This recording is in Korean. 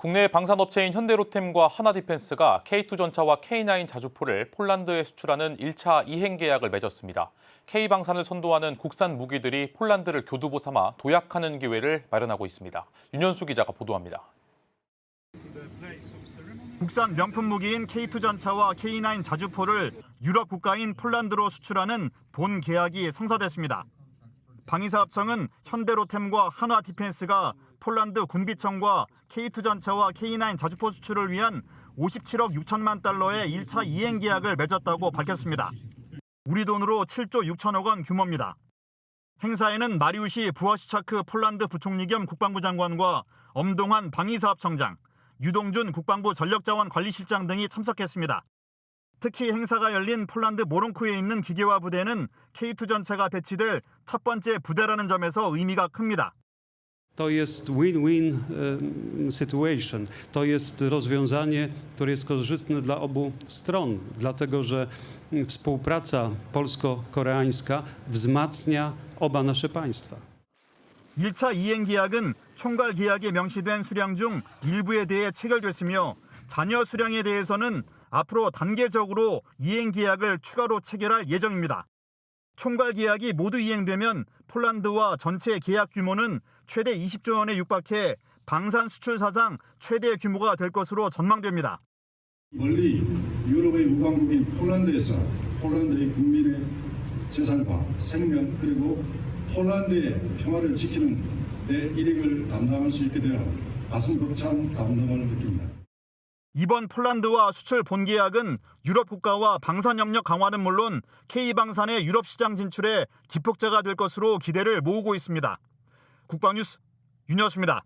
국내 방산업체인 현대로템과 하나디펜스가 K2전차와 K9 자주포를 폴란드에 수출하는 1차 이행 계약을 맺었습니다. K방산을 선도하는 국산 무기들이 폴란드를 교두보 삼아 도약하는 기회를 마련하고 있습니다. 윤현수 기자가 보도합니다. 국산 명품 무기인 K2 전차와 K9 자주포를 유럽 국가인 폴란드로 수출하는 본 계약이 성사됐습니다. 방위사업청은 현대로템과 한화 디펜스가 폴란드 군비청과 K2 전차와 K9 자주포 수출을 위한 57억 6천만 달러의 1차 이행 계약을 맺었다고 밝혔습니다. 우리 돈으로 7조 6천억 원 규모입니다. 행사에는 마리우시 부어시차크 폴란드 부총리 겸 국방부 장관과 엄동환 방위사업청장, 유동준 국방부 전력자원관리실장 등이 참석했습니다. 특히 행사가 열린 폴란드 모론쿠에 있는 기계화 부대는 K2 전차가 배치될 첫 번째 부대라는 점에서 의미가 큽니다. To jest win-win situation. To jest rozwiązanie, które jest korzystne dla obu stron, dlatego że mm, współpraca polsko-koreańska wzmacnia oba nasze państwa. 1차 이행 계약은 총괄 계약에 명시된 수량 중 일부에 대해 체결됐으며 잔여 수량에 대해서는 앞으로 단계적으로 이행 계약을 추가로 체결할 예정입니다. 총괄 계약이 모두 이행되면 폴란드와 전체 계약 규모는 최대 20조 원에 육박해 방산 수출 사상 최대 규모가 될 것으로 전망됩니다. 멀리 유럽의 우방국인 폴란드에서 폴란드의 국민의 재산과 생명 그리고 폴란드의 평화를 지키는 내 일익을 감당할 수 있게 되어 가슴 벅찬 감동을 느낍니다. 이번 폴란드와 수출 본계약은 유럽 국가와 방산 협력 강화는 물론 K방산의 유럽 시장 진출에 기폭제가 될 것으로 기대를 모으고 있습니다. 국방뉴스 윤여수입니다.